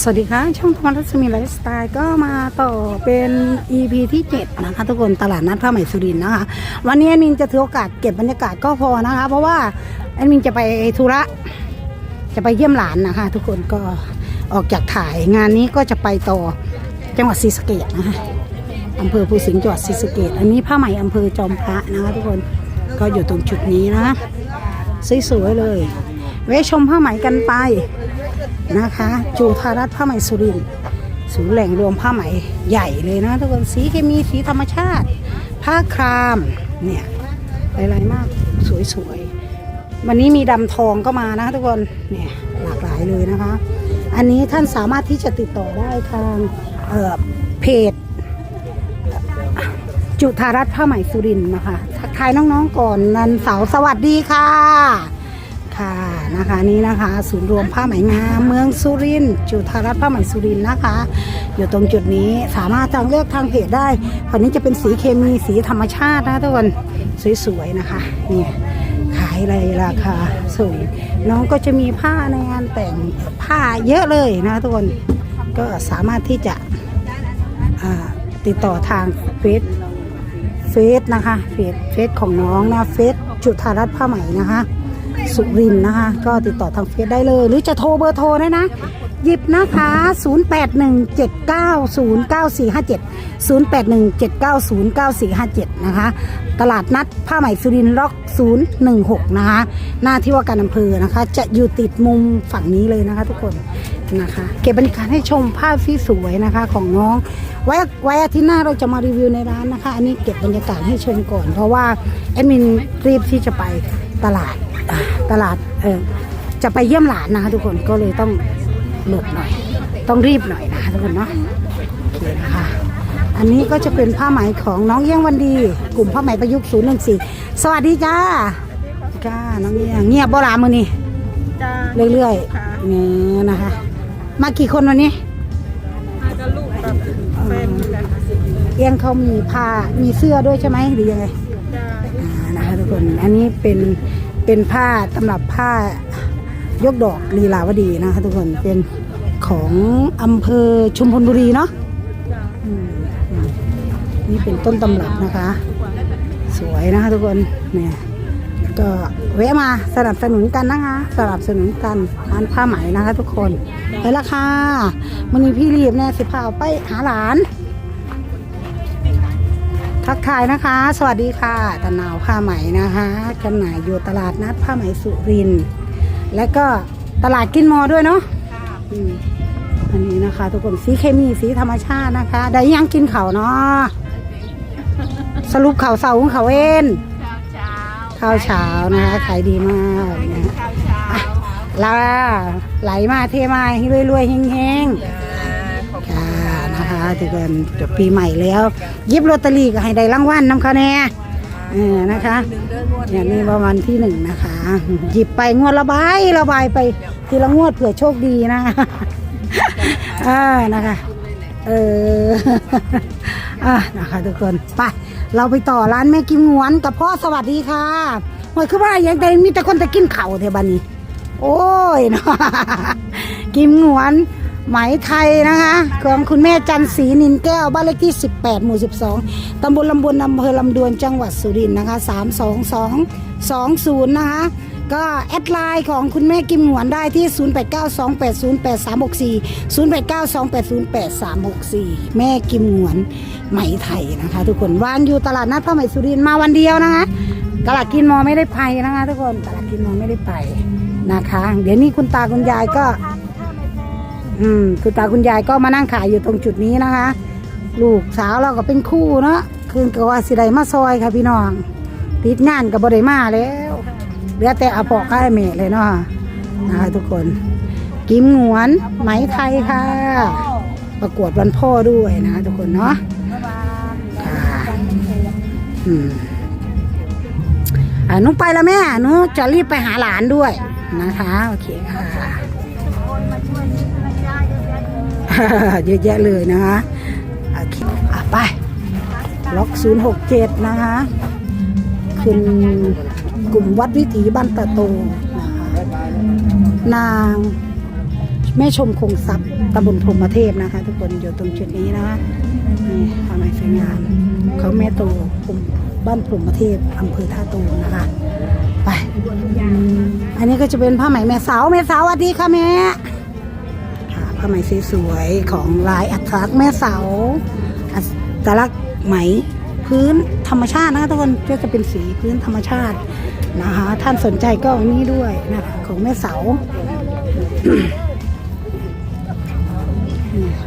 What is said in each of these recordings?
สวัสดีค่ะ ช่องธรรมรัศมีไลฟ์สไตล์ก็มาต่อเป็น EP ที่ 7 นะคะ ทุกคนตลาดนัดผ้าไหมสุรินนะคะ วันนี้แอดมินจะถือโอกาสเก็บบรรยากาศก็พอนะคะ เพราะว่าแอดมินจะไปธุระ จะไปเยี่ยมหลานนะคะ ทุกคนก็ออกจากถ่ายงานนี้ก็จะไปต่อจังหวัดศรีสะเกษนะคะอำเภอภูสิงห์จังหวัดศรีสะเกษอันนี้ผ้าไหมอำเภอจอมพระนะคะ ทุกคนก็อยู่ตรงจุดนี้นะสวยๆเลยแวชมผ้าไหมกันไป นะคะ จูทารัตผ้าไหมสุรินศูนย์แหล่งรวมผ้าไหมใหญ่เลยนะทุกคนสีเคมีสีธรรมชาติ ผ้าครามเนี่ยหลายๆมากสวยๆวันนี้มีดำทองก็มานะทุกคนเนี่ยหลากหลายเลยนะคะ อันนี้ท่านสามารถที่จะติดต่อได้ทางเเพจจุธารัตนผ้าไหมสุรินนะคะทักทายน้องๆก่อนนันเสาร์สวัสดีค่ะ ค่ะนะคะนี่นะคะ ศูนย์รวมผ้าไหมงามเมืองสุรินทร์จุธารัตน์ผ้าไหมสุรินทร์นะคะ อยู่ตรงจุดนี้สามารถทางเลือกทางเพจได้วันนี้จะเป็นสีเคมีสีธรรมชาตินะทุกคนสวยๆนะคะนี่ขายอะไรราคาสูงน้องก็จะมีผ้าในงานแต่งผ้าเยอะเลยนะทุกคนก็สามารถที่จะติดต่อทางเฟซเฟซนะคะเฟซเฟซของน้องนะเฟซจุธารัตน์ผ้าไหมนะคะ สุรินนะคะ ก็ติดต่อทางเฟซได้เลย หรือจะโทรเบอร์โทรได้นะ หยิบนะคะ 0817909457 0817909457 นะคะ ตลาดนัดผ้าไหมสุรินล็อก 016 นะคะ หน้าที่ว่าการอำเภอนะคะ จะอยู่ติดมุมฝั่งนี้เลยนะคะทุกคนนะคะ เก็บบรรยากาศให้ชมภาพที่สวยนะคะของน้องไว้ไว้อาทิตย์หน้าเราจะมารีวิวในร้านนะคะ อันนี้เก็บบรรยากาศให้ชมก่อน เพราะว่าแอดมินรีบที่จะไป ตลาดอ่าตลาดเออจะไปเยี่ยมหลานนะคะทุกคนก็เลยต้องหลบหน่อย ต้องรีบหน่อยนะคะทุกคนเนาะโอเคนะคะอันนี้ก็จะเป็นผ้าไหมของน้องเยี่ยงวันดี กลุ่มผ้าไหมประยุกต์014สวัสดีจ้าจ้าน้องเยี่ยงเงียบบ่ลามือนี่จ้าเรื่อยๆเนี่ยนะคะ มากี่คนวันนี้มากับลูกกับแฟนกันเอียงเขามีผ้ามีเสื้อด้วยใช่ไหมหรือยังไงจ้าอ่า นะคะทุกคนอันนี้เป็นเป็นผ้าสำรับผ้ายกดอกลีลาวดีนะคะทุกคนเป็นของอำเภอชุมพลบุรีเนาะนี่เป็นต้นตำรับนะคะ สวยนะคะทุกคนเนี่ยก็แวะมาสนับสนุนกันนะคะ สนับสนุนกันร้านผ้าไหมนะคะ ทุกคนไปละค่ะมันนี้พี่รีบเนี่ยสิพาเอาไปหาหลาน ทักทายนะคะ สวัสดีค่ะตะนาวผ้าไหมนะคะจำหน่ายอยู่ตลาดนัดผ้าไหมสุรินทร์และก็ตลาดกินมอด้วยเนาะอืมอันนี้นะคะ ทุกคนสีเคมีสีธรรมชาตินะคะ ได้ยังกินเขาวเนาะสรุปข่าวเสาของเขาเองเช้าเช้าข้าวเช้านะคะขายดีมากนะเช้าเช้าลาไหลมาเทมาให้รวยๆเฮงๆค่ะ นะคะทุกคนปีใหม่แล้วยิบลอตเตอรี่ก็ให้ได้รางวัลนำคะแนนเออนะคะอย่างนี้ประมาณที่หนึ่งนะคะ หยิบไปงวดละใบละใบไปทีละงวดเผื่อโชคดีนะอ่านะคะเอออะนะคะทุกคนไปเราไปต่อร้านแม่กิมงวนกับพ่อสวัสดีค่ะหอยคือว่าอย่างใดมีแต่คนจะกินเข่าเทบันนี้ โอ้ยเนาะกิมงวน ไหมไทยนะคะ ของคุณแม่จันศรีนินแก้วบ้านเลขที่ 18 หมู่ 12 ตำบลลำบวนอำเภอลำดวนจังหวัดสุรินทร์นะคะ 32220 นะคะ ก็แอดไลน์ของคุณแม่กิมหวนได้ที่ 0892808364 0892808364 แม่กิมหวนไหมไทยนะคะ ทุกคนวานอยู่ตลาดนัดผ้าไหมสุรินทร์มาวันเดียวนะคะ ตลาดกินมอไม่ได้ไปนะคะ ทุกคนตลาดกินมอไม่ได้ไปนะคะ เดี๋ยวนี้คุณตาคุณยายก็ อืมคุณตาคุณยายก็มานั่งขายอยู่ตรงจุดนี้นะคะ ลูกสาวเราก็เป็นคู่เนาะคืนกับว่าสิได้มาซอยค่ะพี่น้องติดงานกับบริมาแล้วเหลือแต่อาปอกกับไอ้เมะเลยเนาะนะคะทุกคน กิมหงวนไหมไทยค่ะ ประกวดวันพ่อด้วยนะทุกคนเนาะค่ะอืมอ่าหนุไปแล้วแม่นุจะรีบไปหาหลานด้วยนะคะ โอเคค่ะ เยอะแยะเลยนะคะโอเคอะไป ล็อก 067 นะคะขึ้นกลุ่มวัดวิถีบ้านตะโตนะคะนางแม่ชมคงทรัพย์ตำบลพรมเทพนะคะ ทุกคนอยู่ตรงจุดนี้นะนี่ผ้าไหมสวยงามเขาแม่โตกลุ่มบ้านพรมเทพอำเภอท่าตูมนะคะ ไป อันนี้ก็จะเป็นผ้าไหมแม่สาวแม่สาวสวัสดีค่ะแม่ ผ้าไหมสวยๆของลายอัตลักษณ์แม่เสาอัตลักษณ์ไหมพื้นธรรมชาตินะคะทุกคนก็จะเป็นสีพื้นธรรมชาตินะคะ ท่านสนใจก็อันนี้ด้วยนะคะของแม่เสา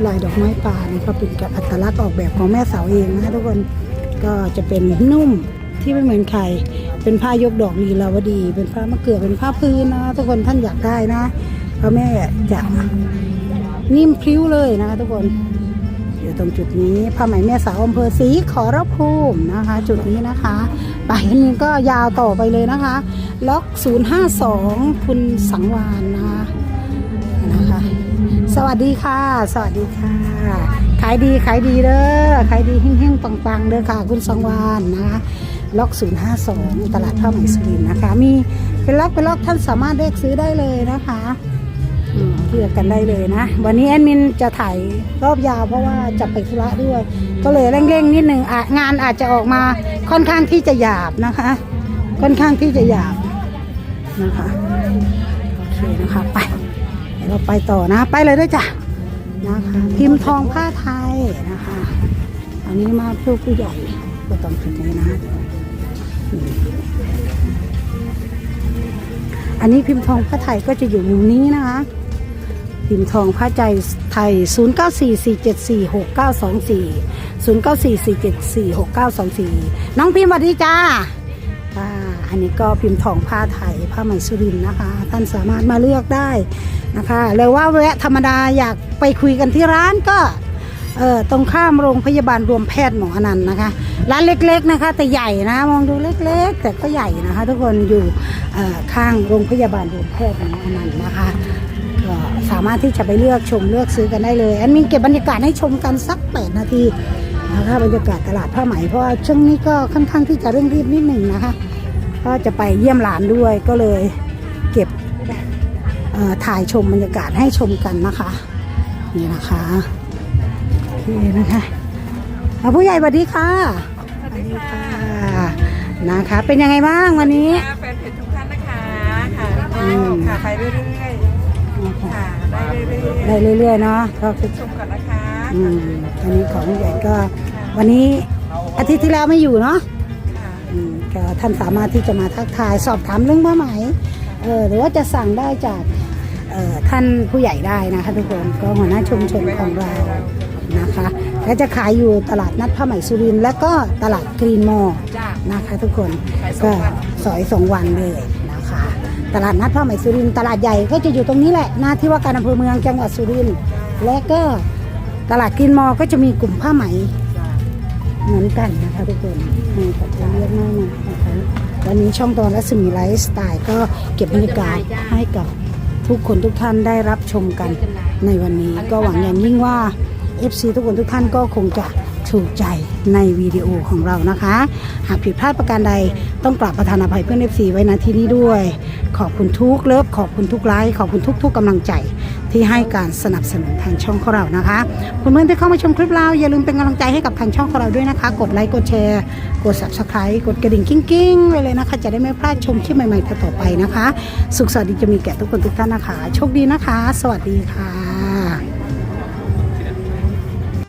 ลายดอกไม้ป่านี่ก็เป็นกับอัตลักษณ์ออกแบบของแม่เสาเองนะทุกคนก็จะเป็นนุ่มที่ไม่เหมือนใครเป็นผ้ายกดอกลีลาวดี เป็นผ้ามะเกือเป็นผ้าพื้นนะทุกคนท่านอยากได้นะเพราะแม่จะ นิ่มพริ้วเลยนะคะทุกคน อยู่ตรงจุดนี้ผ้าไหมแม่สาวอำเภอศรีขอรภูมินะคะ จุดนี้นะคะไปนี้ก็ยาวต่อไปเลยนะคะ ล็อก 052 คุณสังวานนะคะนะคะ สวัสดีค่ะ สวัสดีค่ะ ขายดีขายดีเด้อขายดีเฮงๆปังๆเด้อค่ะ คุณสองวานนะคะล็อก 052 ตลาดผ้าไหมสุรินนะคะ มีเป็นล็อกเป็นล็อกท่านสามารถเลือกซื้อได้เลยนะคะ เลือกกันได้เลยนะ วันนี้แอดมินจะถ่ายรอบยาวเพราะว่าจะไปธุระด้วย ก็เลยเร่งๆนิดนึงงานอาจจะออกมาค่อนข้างที่จะหยาบนะคะ ค่อนข้างที่จะหยาบนะคะโอเคนะคะไปเราไปต่อนะ ไปเลยด้วยจ้ะนะคะพิมพ์ทองผ้าไทยนะคะ อันนี้มาเพื่อผู้ใหญ่ก็ต้องจุดนี้นะอันนี้พิมพ์ทองผ้าไทยก็จะอยู่มุมนี้นะคะ พิมพ์ทองผ้าใจไทย 0 9 4 4 7 4 6 9 2 4 0 9 4 4 7 4 6 9 2 4 น้องพิมพ์สวัสดีจ้าค่ะอันนี้ก็พิมพ์ทองผ้าไทยผ้าไหมสุรินนะคะ ท่านสามารถมาเลือกได้นะคะหรือว่าแวะธรรมดาอยากไปคุยกันที่ร้านก็เออตรงข้ามโรงพยาบาลรวมแพทย์หมออนันต์นะคะ ร้านเล็กๆนะคะแต่ใหญ่นะมองดูเล็กๆ แต่ก็ใหญ่นะคะ ทุกคนอยู่เอ่อข้างโรงพยาบาลรวมแพทย์หมออนันต์นะคะ สามารถที่จะไปเลือกชมเลือกซื้อกันได้เลยแอดมินเก็บบรรยากาศให้ชมกันสักแปดนาทีนะคะบรรยากาศตลาดผ้าไหมเพราะว่าช่วงนี้ก็ค่อนข้างที่จะเร่งรีบนิดหนึ่งนะคะก็จะไปเยี่ยมหลานด้วยก็เลยเก็บเอ่อถ่ายชมบรรยากาศให้ชมกันนะคะนี่นะคะโอเคนะคะอะผู้ใหญ่สวัสดีค่ะสวัสดีค่ะค่ะนะคะ เป็นยังไงบ้างวันนี้แฟนเพจทุกท่านนะคะค่ะอืมค่ะไปเรื่อยๆ ค่ะ ได้เรื่อยได้เรื่อยๆเนาะก็คือๆชมก่อนนะคะอืมอันนี้ของผู้ใหญ่ก็ วันนี้อาทิตย์ที่แล้วไม่อยู่เนาะ ค่ะอืมก็ท่านสามารถที่จะมาทักทายสอบถามเรื่องผ้าไหมเออหรือว่าจะสั่งได้จากเอ่อท่านผู้ใหญ่ได้นะคะทุกคนก็หัวหน้าชุมชนของเรานะคะและจะขายอยู่ตลาดนัดผ้าไหมสุรินทร์และก็ตลาดกรีนมอลล์จ้า นะคะทุกคนขายสอก็งวัน สอยสองวันเลยนะคะ ตลาดนัดผ้าไหมสุรินตลาดใหญ่ก็จะอยู่ตรงนี้แหละหน้าที่ว่าการอำเภอเมืองจังหวัดสุรินและก็ตลาดกรีนมอก็จะมีกลุ่มผ้าไหมเหมือนกันนะคะทุกคนให้กับเรียกมากนะคะวันนี้ช่องตอนรัศมีไลฟ์สไตล์ก็เก็บบรรยากาศให้กับทุกคนทุกท่านได้รับชมกันในวันนี้ก็หวังอย่างยิ่งว่า FC ทุกคนทุกท่านก็คงจะถูกใจในวิดีโอของเรานะคะ หากผิดพลาดประการใดต้องกราบประธานอภัยเพื่อน FC ไว้ณที่นี้ด้วย ขอบคุณทุกเลิฟขอบคุณทุกไลค์ขอบคุณทุกๆกำลังใจที่ให้การสนับสนุนทางช่องของเรานะคะเพื่อนๆที่เข้ามาชมคลิปเราอย่าลืมเป็นกำลังใจให้กับทางช่องของเราด้วยนะคะ กดไลค์กดแชร์ กด subscribe กดกระดิ่งกิ้งๆไว้เลยนะคะ จะได้ไม่พลาดชมคลิปใหม่ๆต่อไปนะคะ สุขสันต์ดีจะมีแก่ทุกคนทุกท่านนะคะ โชคดีนะคะ สวัสดีค่ะ